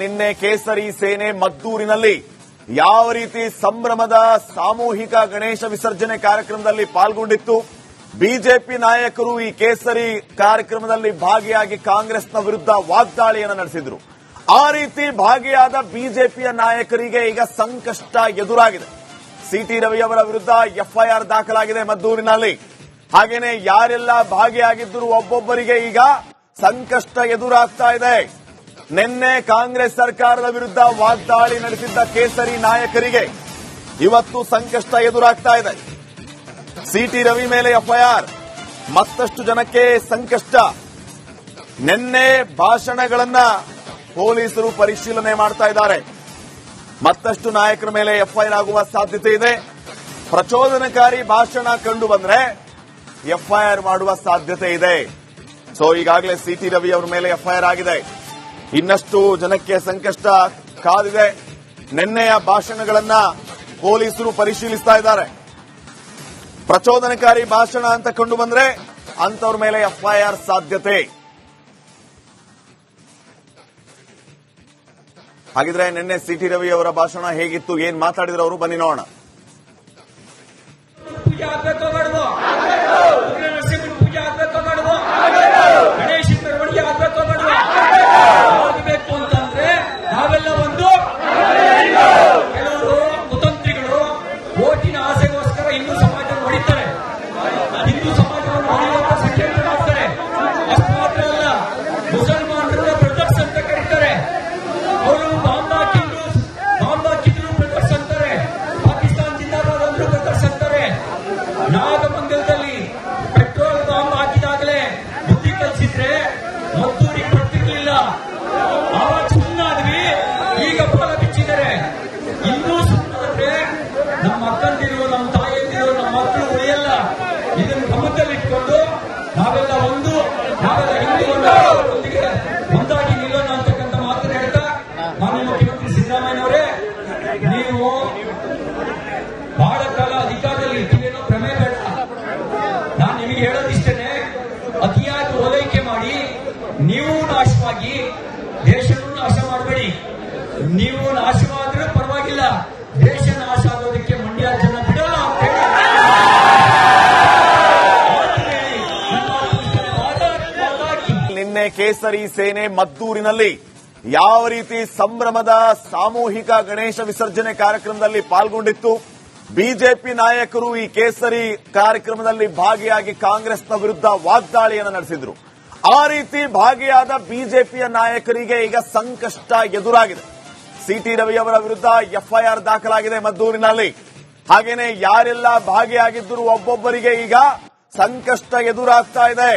ನಿನ್ನೆ ಕೇಸರಿ ಸೇನೆ ಮದ್ದೂರಿನಲ್ಲಿ ಯಾವ ರೀತಿ ಸಂಭ್ರಮದ ಸಾಮೂಹಿಕ ಗಣೇಶ ವಿಸರ್ಜನೆ ಕಾರ್ಯಕ್ರಮದಲ್ಲಿ ಪಾಲ್ಗೊಂಡಿತ್ತು? ಬಿಜೆಪಿ ನಾಯಕರು ಈ ಕೇಸರಿ ಕಾರ್ಯಕ್ರಮದಲ್ಲಿ ಭಾಗಿಯಾಗಿ ಕಾಂಗ್ರೆಸ್ನ ವಿರುದ್ಧ ವಾಗ್ದಾಳಿಯನ್ನು ನಡೆಸಿದ್ರು. ಆ ರೀತಿ ಭಾಗಿಯಾದ ಬಿಜೆಪಿಯ ನಾಯಕರಿಗೆ ಈಗ ಸಂಕಷ್ಟ ಎದುರಾಗಿದೆ. ಸಿಟಿ ರವಿ ಅವರ ವಿರುದ್ಧ ಎಫ್ಐಆರ್ ದಾಖಲಾಗಿದೆ ಮದ್ದೂರಿನಲ್ಲಿ. ಹಾಗೇನೆ ಯಾರೆಲ್ಲ ಭಾಗಿಯಾಗಿದ್ದರೂ ಒಬ್ಬೊಬ್ಬರಿಗೆ ಈಗ ಸಂಕಷ್ಟ ಎದುರಾಗ್ತಾ ಇದೆ. ನಿನ್ನೆ ಕಾಂಗ್ರೆಸ್ ಸರ್ಕಾರದ ವಿರುದ್ಧ ವಾಗ್ದಾಳಿ ನಡೆಸಿದ್ದ ಕೇಸರಿ ನಾಯಕರಿಗೆ ಇವತ್ತು ಸಂಕಷ್ಟ ಎದುರಾಗ್ತಾ ಇದೆ. ಸಿಟಿ ರವಿ ಮೇಲೆ ಎಫ್ಐಆರ್. ಮತ್ತಷ್ಟು ಜನಕ್ಕೆ ಸಂಕಷ್ಟ. ನಿನ್ನೆ ಭಾಷಣಗಳನ್ನ ಪೊಲೀಸರು ಪರಿಶೀಲನೆ ಮಾಡ್ತಾ ಇದ್ದಾರೆ. ಮತ್ತಷ್ಟು ನಾಯಕರ ಮೇಲೆ ಎಫ್ಐಆರ್ ಆಗುವ ಸಾಧ್ಯತೆ ಇದೆ. ಪ್ರಚೋದನಕಾರಿ ಭಾಷಣ ಕಂಡು ಬಂದ್ರೆ ಎಫ್ಐಆರ್ ಮಾಡುವ ಸಾಧ್ಯತೆ ಇದೆ. ಸೊ ಈಗಾಗಲೇ ಸಿಟಿ ರವಿ ಅವರ ಮೇಲೆ ಎಫ್ಐಆರ್ ಆಗಿದೆ. ಇನ್ನಷ್ಟು ಜನಕ್ಕೆ ಸಂಕಷ್ಟ ಕಾದಿದೆ. ನಿನ್ನೆಯ ಭಾಷಣಗಳನ್ನ ಪೊಲೀಸರು ಪರಿಶೀಲಿಸ್ತಾ ಇದ್ದಾರೆ. ಪ್ರಚೋದನಕಾರಿ ಭಾಷಣ ಅಂತ ಕಂಡು ಬಂದ್ರೆ ಅಂತವ್ರ ಮೇಲೆ ಎಫ್ಐಆರ್ ಸಾಧ್ಯತೆ. ಹಾಗಿದ್ರೆ ನಿನ್ನೆ ಸಿಟಿ ರವಿ ಅವರ ಭಾಷಣ ಹೇಗಿತ್ತು, ಏನ್ ಮಾತಾಡಿದ್ರು ಅವರು? ಬನ್ನಿ ನೋಡೋಣ. ಫಲ ಬಿಚ್ಚಿದ್ದಾರೆ. ಇನ್ನೂ ಸುಮ್ಮನಾದ್ರೆ ನಮ್ಮ ಅಕ್ಕಂದಿರು, ನಮ್ಮ ತಾಯಿಯಂದಿರು, ನಮ್ಮ ಮಕ್ಕಳು ಉಳಿಯಲ್ಲ. ಇದನ್ನು ಗಮನದಲ್ಲಿಟ್ಕೊಂಡು ನಾವೆಲ್ಲ ಒಂದು, ನಾವೆಲ್ಲ ಹಿಂದೂ ಒಂದಾಗಿ ಒಂದಾಗಿ ನಿಲ್ಲೋಣ ಅಂತಕ್ಕಂಥ ಮಾತನ್ನು ಹೇಳ್ತಾ ಮಾನ್ಯ ಮುಖ್ಯಮಂತ್ರಿ ಸಿದ್ದರಾಮಯ್ಯನವರೇ, ನೀವು ಬಹಳ ಕಾಲ ಅಧಿಕಾರದಲ್ಲಿ ಇರ್ತೀವೇನೋ ಭ್ರಮೆ ಬೇಡ ನಾನು ನಿಮಗೆ ಹೇಳೋದಿಷ್ಟೇನೆ ಅತಿಯಾಗಿ ಓಲೈಕೆ ಮಾಡಿ ನೀವು ನಾಶವಾಗಿ ದೇಶವನ್ನು ನಾಶ ಮಾಡಬೇಡಿ ನೀವು ನಾಶವಾದ್ರೂ ಪರವಾಗಿಲ್ಲ. ದೇಶ ನಾಶ ಆಗೋದಕ್ಕೆ ಮಂಡ್ಯ ಜನ ಬಿಡಲ್ಲ ನಿನ್ನೆ ಕೇಸರಿ ಸೇನೆ ಮದ್ದೂರಿನಲ್ಲಿ ಯಾವ ರೀತಿ ಸಂಭ್ರಮದ ಸಾಮೂಹಿಕ ಗಣೇಶ ವಿಸರ್ಜನೆ ಕಾರ್ಯಕ್ರಮದಲ್ಲಿ ಪಾಲ್ಗೊಂಡಿತ್ತು? ಬಿಜೆಪಿ ನಾಯಕರು ಈ ಕೇಸರಿ ಕಾರ್ಯಕ್ರಮದಲ್ಲಿ ಭಾಗಿಯಾಗಿ ಕಾಂಗ್ರೆಸ್ನ ವಿರುದ್ಧ ವಾಗ್ದಾಳಿಯನ್ನು ನಡೆಸಿದ್ರು. ಆ ರೀತಿ ಭಾಗಿಯಾದ ಬಿಜೆಪಿಯ ನಾಯಕರಿಗೆ ಈಗ ಸಂಕಷ್ಟ ಎದುರಾಗಿದೆ. ಸಿಟಿ ರವಿ ಅವರ ವಿರುದ್ಧ ಎಫ್ಐಆರ್ ದಾಖಲಾಗಿದೆ ಮದ್ದೂರಿನಲ್ಲಿ. ಹಾಗೇನೆ ಯಾರೆಲ್ಲ ಭಾಗಿಯಾಗಿದ್ದರೂ ಒಬ್ಬೊಬ್ಬರಿಗೆ ಈಗ ಸಂಕಷ್ಟ ಎದುರಾಗ್ತಾ ಇದೆ.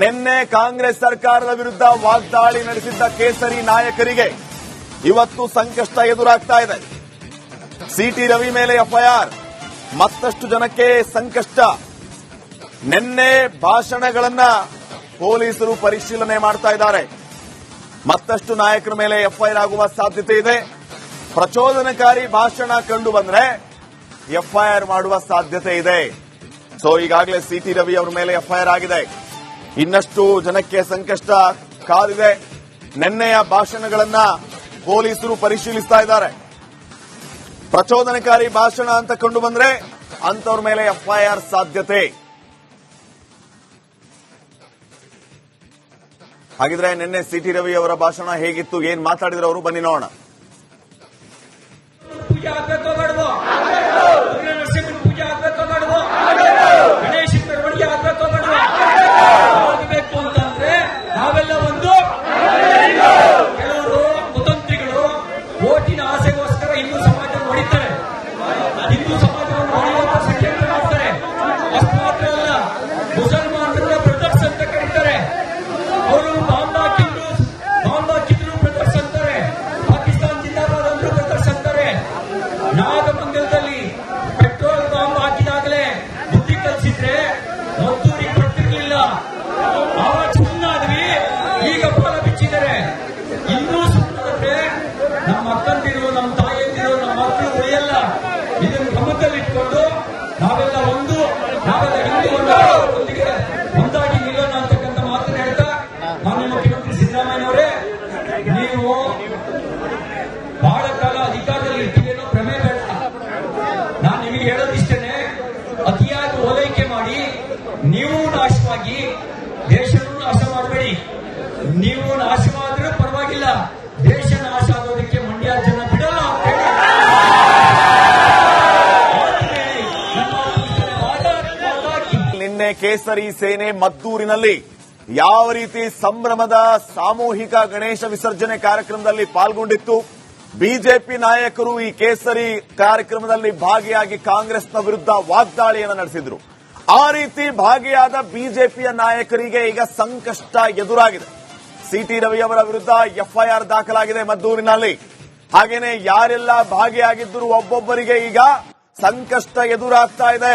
ನಿನ್ನೆ ಕಾಂಗ್ರೆಸ್ ಸರ್ಕಾರದ ವಿರುದ್ಧ ವಾಗ್ದಾಳಿ ನಡೆಸಿದ್ದ ಕೇಸರಿ ನಾಯಕರಿಗೆ ಇವತ್ತು ಸಂಕಷ್ಟ ಎದುರಾಗ್ತಾ ಇದೆ. ಸಿಟಿ ರವಿ ಮೇಲೆ ಎಫ್ಐಆರ್. ಮತ್ತಷ್ಟು ಜನಕ್ಕೆ ಸಂಕಷ್ಟ. ನಿನ್ನೆ ಭಾಷಣಗಳನ್ನ ಪೊಲೀಸರು ಪರಿಶೀಲನೆ ಮಾಡ್ತಾ ಇದ್ದಾರೆ. ಮತ್ತಷ್ಟು ನಾಯಕರ ಮೇಲೆ ಎಫ್ಐಆರ್ ಆಗುವ ಸಾಧ್ಯತೆ ಇದೆ. ಪ್ರಚೋದನಕಾರಿ ಭಾಷಣ ಕಂಡು ಬಂದ್ರೆ ಎಫ್ಐಆರ್ ಮಾಡುವ ಸಾಧ್ಯತೆ ಇದೆ. ಸೊ ಈಗಾಗಲೇ ಸಿಟಿ ರವಿ ಅವರ ಮೇಲೆ ಎಫ್ಐಆರ್ ಆಗಿದೆ. ಇನ್ನಷ್ಟು ಜನಕ್ಕೆ ಸಂಕಷ್ಟ ಕಾದಿದೆ. ನಿನ್ನೆಯ ಭಾಷಣಗಳನ್ನ ಪೊಲೀಸರು ಪರಿಶೀಲಿಸ್ತಾ ಇದ್ದಾರೆ. ಪ್ರಚೋದನಕಾರಿ ಭಾಷಣ ಅಂತ ಕಂಡು ಬಂದ್ರೆ ಅಂತವ್ರ ಮೇಲೆ ಎಫ್ಐಆರ್ ಸಾಧ್ಯತೆ. ಹಾಗಿದ್ರೆ ನಿನ್ನೆ ಸಿಟಿ ರವಿ ಅವರ ಭಾಷಣ ಹೇಗಿತ್ತು ಏನ್ ಮಾತಾಡಿದ್ರು ಅವರು? ಬನ್ನಿ ನೋಡೋಣ. ಮನಸ್ಸಲ್ಲಿ ಇಟ್ಕೊಂಡು ನಾವೆಲ್ಲ ಒಂದು, ನಾವೆಲ್ಲ ಹಿಂದೆ ಒಂದೊಂದಿಗೆ ಒಂದಾಗಿ ನಿಲ್ಲೋಣ ಅಂತಕ್ಕಂಥ ಮಾತನ್ನ ಹೇಳ್ತಾ ಮಾನ್ಯ ಮುಖ್ಯಮಂತ್ರಿ ಸಿದ್ದರಾಮಯ್ಯನವರೇ, ನೀವು ಬಹಳ ಕಾಲ ಅಧಿಕಾರದಲ್ಲಿ ಇಟ್ಟಿದ್ದೇನೋ ಪ್ರಮೇಯ ಬೇಡ. ನಾನು ನಿಮಗೆ ಹೇಳೋದಿಷ್ಟೇನೆ, ಅತಿಯಾಗಿ ಓಲೈಕೆ ಮಾಡಿ, ನೀವು ನಾಶವಾಗಿ ದೇಶವನ್ನು ನಾಶ ಮಾಡಬೇಡಿ. ನೀವು ನಾಶವಾದರೂ ಪರವಾಗಿಲ್ಲ. ಕೇಸರಿ ಸೇನೆ ಮದ್ದೂರಿನಲ್ಲಿ ಯಾವ ರೀತಿ ಸಂಭ್ರಮದ ಸಾಮೂಹಿಕ ಗಣೇಶ ವಿಸರ್ಜನೆ ಕಾರ್ಯಕ್ರಮದಲ್ಲಿ ಪಾಲ್ಗೊಂಡಿತ್ತು? ಬಿಜೆಪಿ ನಾಯಕರು ಈ ಕೇಸರಿ ಕಾರ್ಯಕ್ರಮದಲ್ಲಿ ಭಾಗಿಯಾಗಿ ಕಾಂಗ್ರೆಸ್ನ ವಿರುದ್ಧ ವಾಗ್ದಾಳಿಯನ್ನು ನಡೆಸಿದ್ರು. ಆ ರೀತಿ ಭಾಗಿಯಾದ ಬಿಜೆಪಿಯ ನಾಯಕರಿಗೆ ಈಗ ಸಂಕಷ್ಟ ಎದುರಾಗಿದೆ. ಸಿಟಿ ರವಿ ಅವರ ವಿರುದ್ಧ ಎಫ್ಐಆರ್ ದಾಖಲಾಗಿದೆ ಮದ್ದೂರಿನಲ್ಲಿ. ಹಾಗೇನೆ ಯಾರೆಲ್ಲ ಭಾಗಿಯಾಗಿದ್ದರೂ ಒಬ್ಬೊಬ್ಬರಿಗೆ ಈಗ ಸಂಕಷ್ಟ ಎದುರಾಗ್ತಾ ಇದೆ.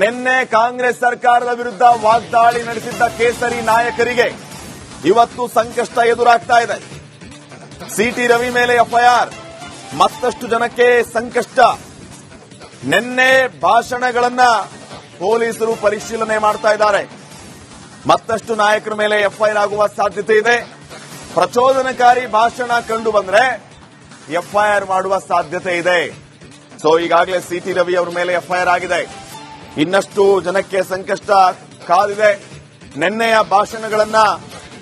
ನಿನ್ನೆ ಕಾಂಗ್ರೆಸ್ ಸರ್ಕಾರದ ವಿರುದ್ಧ ವಾಗ್ದಾಳಿ ನಡೆಸಿದ್ದ ಕೇಸರಿ ನಾಯಕರಿಗೆ ಇವತ್ತು ಸಂಕಷ್ಟ ಎದುರಾಗ್ತಾ ಇದೆ. ಸಿಟಿ ರವಿ ಮೇಲೆ ಎಫ್ಐಆರ್. ಮತ್ತಷ್ಟು ಜನಕ್ಕೆ ಸಂಕಷ್ಟ. ನಿನ್ನೆ ಭಾಷಣಗಳನ್ನ ಪೊಲೀಸರು ಪರಿಶೀಲನೆ ಮಾಡ್ತಾ ಇದ್ದಾರೆ. ಮತ್ತಷ್ಟು ನಾಯಕರ ಮೇಲೆ ಎಫ್ಐಆರ್ ಆಗುವ ಸಾಧ್ಯತೆ ಇದೆ. ಪ್ರಚೋದನಕಾರಿ ಭಾಷಣ ಕಂಡು ಬಂದ್ರೆ ಎಫ್ಐಆರ್ ಮಾಡುವ ಸಾಧ್ಯತೆ ಇದೆ. ಸೊ ಈಗಾಗಲೇ ಸಿಟಿ ರವಿ ಅವರ ಮೇಲೆ ಎಫ್ಐಆರ್ ಆಗಿದೆ. ಇನ್ನಷ್ಟು ಜನಕ್ಕೆ ಸಂಕಷ್ಟ ಕಾದಿದೆ. ನಿನ್ನೆಯ ಭಾಷಣಗಳನ್ನ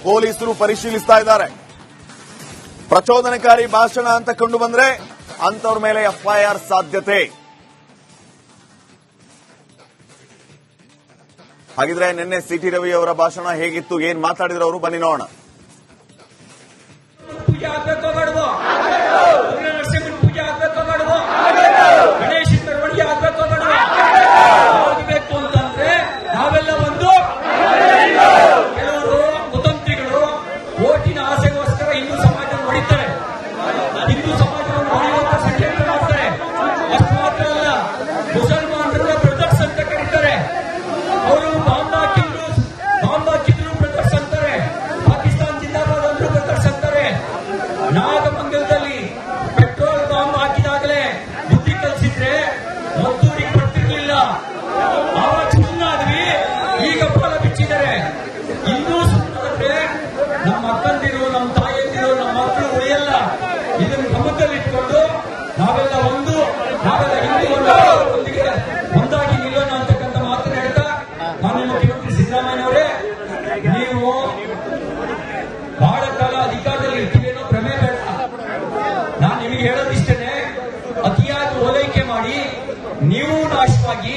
ಪೊಲೀಸರು ಪರಿಶೀಲಿಸ್ತಾ ಇದ್ದಾರೆ. ಪ್ರಚೋದನಕಾರಿ ಭಾಷಣ ಅಂತ ಕಂಡು ಬಂದ್ರೆ ಅಂತವ್ರ ಮೇಲೆ ಎಫ್ಐಆರ್ ಸಾಧ್ಯತೆ. ಹಾಗಿದ್ರೆ ನಿನ್ನೆ ಸಿಟಿ ರವಿ ಅವರ ಭಾಷಣ ಹೇಗಿತ್ತು, ಏನ್ ಮಾತಾಡಿದ್ರು ಅವರು? ಬನ್ನಿ ನೋಡೋಣ. ಮದ್ದೂರಿಗೆ ಬರ್ತಿರ್ಲಿಲ್ಲ ಆವಾಗ ಚಂದ ಈಗ ಫಲ ಬಿಚ್ಚಿದ್ದಾರೆ. ಇನ್ನೂ ಸುಮ್ಮನೆ ನಮ್ಮ ಅಕ್ಕಂದಿರು, ನಮ್ಮ ತಾಯಿಯಂದಿರು, ನಮ್ಮ ಮಕ್ಕಳು ಉಳಿಯಲ್ಲ. ಇದನ್ನು ಗಮನದಲ್ಲಿ ಇಟ್ಕೊಂಡು ನಾವೆಲ್ಲ ಒಂದು, ನಾವೆಲ್ಲ ಹಿಂದೆ ಒಂದಾಗಿ ನೀವು ನಾಶವಾಗಿ